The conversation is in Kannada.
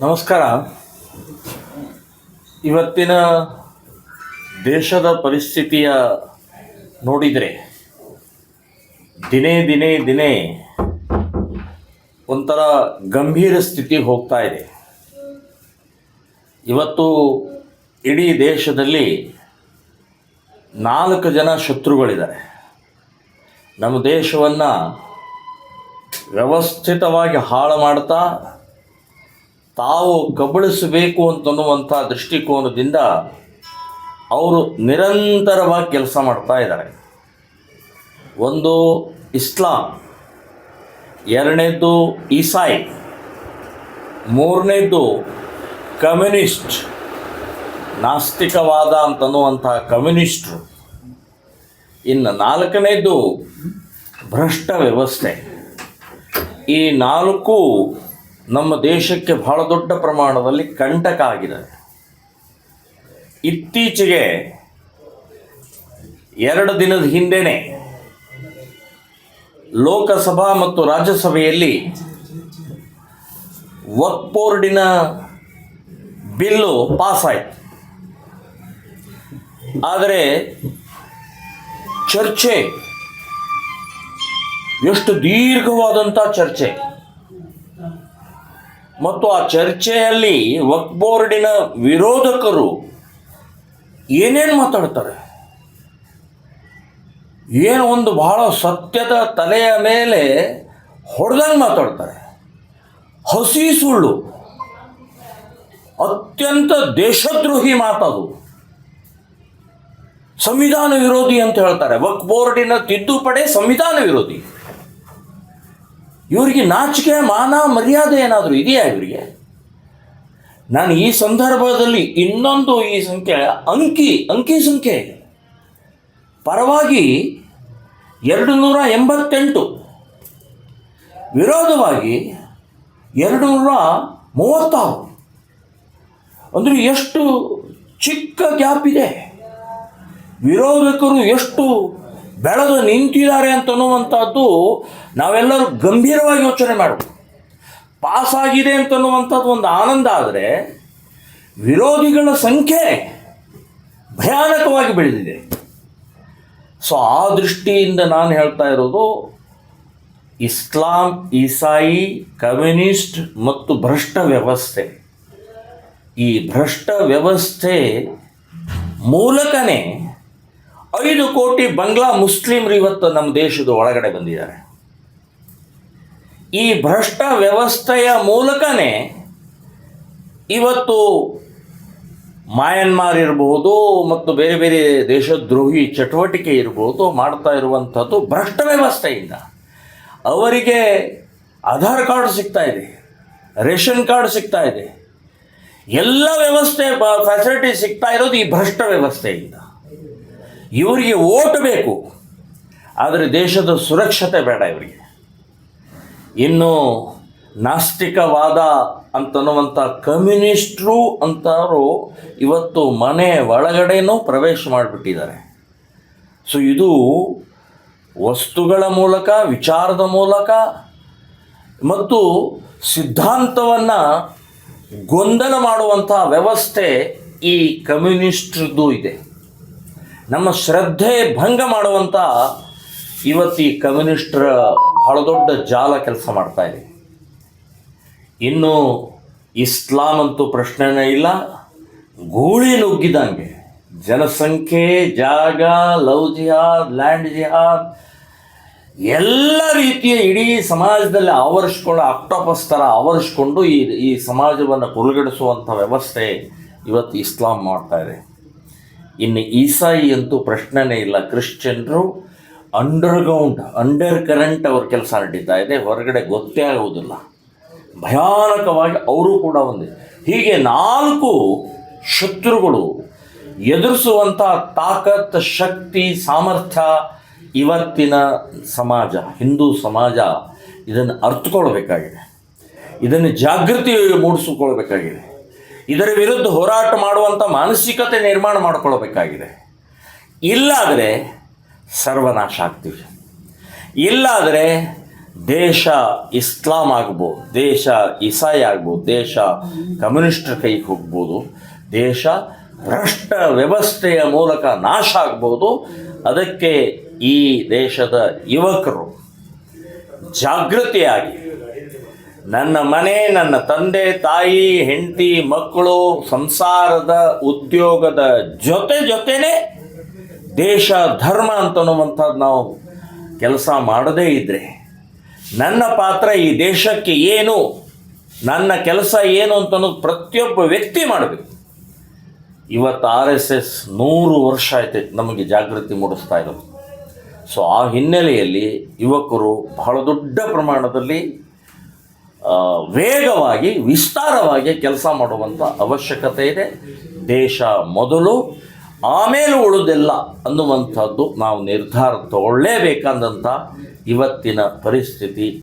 ನಮಸ್ಕಾರ. ಇವತ್ತಿನ ದೇಶದ ಪರಿಸ್ಥಿತಿಯ ನೋಡಿದರೆ ದಿನೇ ದಿನೇ ದಿನೇ ಒಂಥರ ಗಂಭೀರ ಸ್ಥಿತಿ ಹೋಗ್ತಾ ಇದೆ. ಇವತ್ತು ಇಡೀ ದೇಶದಲ್ಲಿ ನಾಲ್ಕು ಜನ ಶತ್ರುಗಳಿದ್ದಾರೆ. ನಮ್ಮ ದೇಶವನ್ನು ವ್ಯವಸ್ಥಿತವಾಗಿ ಹಾಳು ಮಾಡ್ತಾ ತಾವು ಕಬಳಿಸಬೇಕು ಅಂತನ್ನುವಂಥ ದೃಷ್ಟಿಕೋನದಿಂದ ಅವರು ನಿರಂತರವಾಗಿ ಕೆಲಸ ಮಾಡ್ತಾ ಇದ್ದಾರೆ. ಒಂದು ಇಸ್ಲಾಂ, ಎರಡನೇದ್ದು ಈಸಾಯಿ, ಮೂರನೇದ್ದು ಕಮ್ಯುನಿಸ್ಟ್, ನಾಸ್ತಿಕವಾದ ಅಂತನ್ನುವಂಥ ಕಮ್ಯುನಿಸ್ಟ್ರು. ಇನ್ನು ನಾಲ್ಕನೇದು ಭ್ರಷ್ಟ ವ್ಯವಸ್ಥೆ. ಈ ನಾಲ್ಕು ನಮ್ಮ ದೇಶಕ್ಕೆ ಬಹಳ ದೊಡ್ಡ ಪ್ರಮಾಣದಲ್ಲಿ ಕಂಟಕ ಆಗಿದೆ. ಇತ್ತೀಚೆಗೆ ಎರಡು ದಿನದ ಹಿಂದೆನೆ ಲೋಕಸಭಾ ಮತ್ತು ರಾಜ್ಯಸಭೆಯಲ್ಲಿ ವಕ್ ಬೋರ್ಡಿನ ಬಿಲ್ಲು ಪಾಸ್ ಆಯಿತು ಆದರೆ ಚರ್ಚೆ, ಎಷ್ಟು ದೀರ್ಘವಾದಂಥ ಚರ್ಚೆ ಮತ್ತು ಆ ಚರ್ಚೆಯಲ್ಲಿ ವಕ್ ಬೋರ್ಡಿನ ವಿರೋಧಕರು ಏನೇನು ಮಾತಾಡ್ತಾರೆ? ಏನು ಒಂದು ಬಹಳ ಸತ್ಯದ ತಲೆಯ ಮೇಲೆ ಹೊಡೆದಂಗೆ ಮಾತಾಡ್ತಾರೆ. ಹಸಿ ಸುಳ್ಳು. ಅತ್ಯಂತ ದೇಶದ್ರೋಹಿ ಮಾತದು. ಸಂವಿಧಾನ ವಿರೋಧಿ ಅಂತ ಹೇಳ್ತಾರೆ. ವಕ್ ಬೋರ್ಡಿನ ತಿದ್ದುಪಡಿ ಸಂವಿಧಾನ ವಿರೋಧಿ. ಇವರಿಗೆ ನಾಚಿಕೆ, ಮಾನ, ಮರ್ಯಾದೆ ಏನಾದರೂ ಇದೆಯಾ ಇವರಿಗೆ? ನಾನು ಈ ಸಂದರ್ಭದಲ್ಲಿ ಇನ್ನೊಂದು ಈ ಸಂಖ್ಯೆ, ಅಂಕಿ ಅಂಕಿ ಸಂಖ್ಯೆ. ಪರವಾಗಿ ಎರಡು ನೂರ ಎಂಬತ್ತೆಂಟು ವಿರೋಧವಾಗಿ ಎರಡು ನೂರ ಮೂವತ್ತಾರು ಅಂದರೆ ಎಷ್ಟು ಚಿಕ್ಕ ಗ್ಯಾಪ್ ಇದೆ. ವಿರೋಧಕರು ಎಷ್ಟು ಬೆಳೆದು ನಿಂತಿದ್ದಾರೆ ಅಂತನ್ನುವಂಥದ್ದು ನಾವೆಲ್ಲರೂ ಗಂಭೀರವಾಗಿ ಯೋಚನೆ ಮಾಡಬೇಕು ಪಾಸ್ ಆಗಿದೆ ಅಂತನ್ನುವಂಥದ್ದು ಒಂದು ಆನಂದ ಆದರೆ ವಿರೋಧಿಗಳ ಸಂಖ್ಯೆ ಭಯಾನಕವಾಗಿ ಬೆಳೆದಿದೆ. ಸೊ, ಆ ದೃಷ್ಟಿಯಿಂದ ನಾನು ಹೇಳ್ತಾ ಇರೋದು, ಇಸ್ಲಾಂ, ಇಸಾಯಿ, ಕಮ್ಯುನಿಸ್ಟ್ ಮತ್ತು ಭ್ರಷ್ಟ ವ್ಯವಸ್ಥೆ. ಈ ಭ್ರಷ್ಟ ವ್ಯವಸ್ಥೆ ಮೂಲಕನೇ ಐದು ಕೋಟಿ ಬಂಗ್ಲಾ ಮುಸ್ಲಿಮ್ರು ಇವತ್ತು ನಮ್ಮ ದೇಶದ ಒಳಗಡೆ ಬಂದಿದ್ದಾರೆ. ಈ ಭ್ರಷ್ಟ ವ್ಯವಸ್ಥೆಯ ಮೂಲಕನೇ ಇವತ್ತು ಮಯನ್ಮಾರ್ ಇರಬಹುದು ಮತ್ತು ಬೇರೆ ಬೇರೆ ದೇಶದ್ರೋಹಿ ಚಟುವಟಿಕೆ ಇರಬಹುದು ಮಾಡ್ತಾ ಇರುವಂಥದ್ದು ಭ್ರಷ್ಟ ವ್ಯವಸ್ಥೆಯಿಂದ. ಅವರಿಗೆ ಆಧಾರ್ ಕಾರ್ಡ್ ಸಿಗ್ತಾ ಇದೆ, ರೇಷನ್ ಕಾರ್ಡ್ ಸಿಗ್ತಾ ಇದೆ. ಎಲ್ಲ ವ್ಯವಸ್ಥೆ, ಫೆಸಿಲಿಟಿ ಸಿಗ್ತಾ ಇರೋದು ಈ ಭ್ರಷ್ಟ ವ್ಯವಸ್ಥೆಯಿಂದ. ಇವರಿಗೆ ಓಟ್ ಬೇಕು. ಆದರೆ ದೇಶದ ಸುರಕ್ಷತೆ ಬೇಡ ಇವರಿಗೆ. ಇನ್ನು ನಾಸ್ತಿಕವಾದ ಅಂತನ್ನುವಂಥ ಕಮ್ಯುನಿಸ್ಟ್ರು ಅಂತವರು ಇವತ್ತು ಮನೆ ಒಳಗಡೆನೂ ಪ್ರವೇಶ ಮಾಡಿಬಿಟ್ಟಿದ್ದಾರೆ. ಸೊ ಇದು ವಸ್ತುಗಳ ಮೂಲಕ, ವಿಚಾರದ ಮೂಲಕ ಮತ್ತು ಸಿದ್ಧಾಂತವನ್ನು ಗೊಂದಲ ಮಾಡುವಂಥ ವ್ಯವಸ್ಥೆ ಈ ಕಮ್ಯುನಿಸ್ಟ್ರದ್ದು ಇದೆ. ನಮ್ಮ ಶ್ರದ್ಧೆ ಭಂಗ ಮಾಡುವಂಥ ಇವತ್ತು ಈ ಕಮ್ಯುನಿಸ್ಟ್ರ ಬಹಳ ದೊಡ್ಡ ಜಾಲ ಕೆಲಸ ಮಾಡ್ತಾ ಇದೆ. ಇನ್ನು ಇಸ್ಲಾಂ ಅಂತೂ ಪ್ರಶ್ನೆನೇ ಇಲ್ಲ. ಗೂಳಿ ನುಗ್ಗಿದಂಗೆ ಜನಸಂಖ್ಯೆ, ಜಾಗ, ಲವ್ ಜಿಹಾದ್, ಲ್ಯಾಂಡ್ ಜಿಹಾದ್, ಎಲ್ಲ ರೀತಿಯ ಇಡೀ ಸಮಾಜದಲ್ಲಿ ಆವರಿಸ್ಕೊಂಡು, ಆಕ್ಟೋಪಸ್ ಥರ ಆವರಿಸ್ಕೊಂಡು ಈ ಈ ಸಮಾಜವನ್ನು ಕುರುಗಡಿಸುವಂಥ ವ್ಯವಸ್ಥೆ ಇವತ್ತು ಇಸ್ಲಾಂ ಮಾಡ್ತಾ ಇದೆ. ಇನ್ನು ಈಸಾಯಿ ಅಂತೂ ಪ್ರಶ್ನೆನೇ ಇಲ್ಲ. ಕ್ರಿಶ್ಚಿಯನ್ರು ಅಂಡರ್ಗ್ರೌಂಡ್ ಅಂಡರ್ ಕರೆಂಟ್ ಅವ್ರ ಕೆಲಸ ನಡೀತಾ ಇದೆ. ಹೊರಗಡೆ ಗೊತ್ತೇ ಆಗುವುದಿಲ್ಲ. ಭಯಾನಕವಾಗಿ ಅವರು ಕೂಡ ಒಂದು ಹೀಗೆ ನಾಲ್ಕು ಶತ್ರುಗಳು ಎದುರಿಸುವಂಥ ತಾಕತ್, ಶಕ್ತಿ, ಸಾಮರ್ಥ್ಯ ಇವತ್ತಿನ ಸಮಾಜ, ಹಿಂದೂ ಸಮಾಜ ಇದನ್ನು ಅರ್ಥಕೊಳ್ಬೇಕಾಗಿದೆ ಇದನ್ನು ಜಾಗೃತಿ ಮೂಡಿಸಿಕೊಳ್ಬೇಕಾಗಿದೆ. ಇದರ ವಿರುದ್ಧ ಹೋರಾಟ ಮಾಡುವಂಥ ಮಾನಸಿಕತೆ ನಿರ್ಮಾಣ ಮಾಡಿಕೊಳ್ಬೇಕಾಗಿದೆ. ಇಲ್ಲಾದರೆ ಸರ್ವನಾಶ ಆಗ್ತೀವಿ. ಇಲ್ಲಾದರೆ ದೇಶ ಇಸ್ಲಾಂ ಆಗ್ಬೋದು, ದೇಶ ಇಸಾಯಿ ಆಗ್ಬೋದು, ದೇಶ ಕಮ್ಯುನಿಸ್ಟ್ರ ಕೈಗೆ ಹೋಗ್ಬೋದು, ದೇಶ ಭ್ರಷ್ಟ ವ್ಯವಸ್ಥೆಯ ಮೂಲಕ ನಾಶ ಆಗ್ಬೋದು. ಅದಕ್ಕೆ ಈ ದೇಶದ ಯುವಕರು ಜಾಗೃತಿಯಾಗಿ ನನ್ನ ಮನೆ, ನನ್ನ ತಂದೆ, ತಾಯಿ, ಹೆಂಡತಿ, ಮಕ್ಕಳು, ಸಂಸಾರದ ಉದ್ಯೋಗದ ಜೊತೆ ಜೊತೆನೆ ದೇಶ, ಧರ್ಮ ಅಂತನ್ನುವಂಥದ್ದು ನಾವು ಕೆಲಸ ಮಾಡದೇ ಇದ್ದರೆ ನನ್ನ ಪಾತ್ರ ಈ ದೇಶಕ್ಕೆ ಏನು, ನನ್ನ ಕೆಲಸ ಏನು ಅಂತ ಅನ್ನೋದು ಪ್ರತಿಯೊಬ್ಬ ವ್ಯಕ್ತಿ ಮಾಡಬೇಕು. ಇವತ್ತು ಆರ್ ಎಸ್ ಎಸ್ ನೂರು ವರ್ಷ ಆಯ್ತು ನಮಗೆ ಜಾಗೃತಿ ಮೂಡಿಸ್ತಾ ಇರೋದು. ಸೊ, ಆ ಹಿನ್ನೆಲೆಯಲ್ಲಿ ಯುವಕರು ಬಹಳ ದೊಡ್ಡ ಪ್ರಮಾಣದಲ್ಲಿ ವೇಗವಾಗಿ, ವಿಸ್ತಾರವಾಗಿ ಕೆಲಸ ಮಾಡುವಂಥ ಅವಶ್ಯಕತೆ ಇದೆ. ದೇಶ ಮೊದಲು, ಆಮೇಲೆ ಉಳಿದೆಲ್ಲ ಅನ್ನುವಂಥದ್ದು ನಾವು ನಿರ್ಧಾರ ತಗೊಳ್ಳೇಬೇಕಾದಂಥ ಇವತ್ತಿನ ಪರಿಸ್ಥಿತಿ.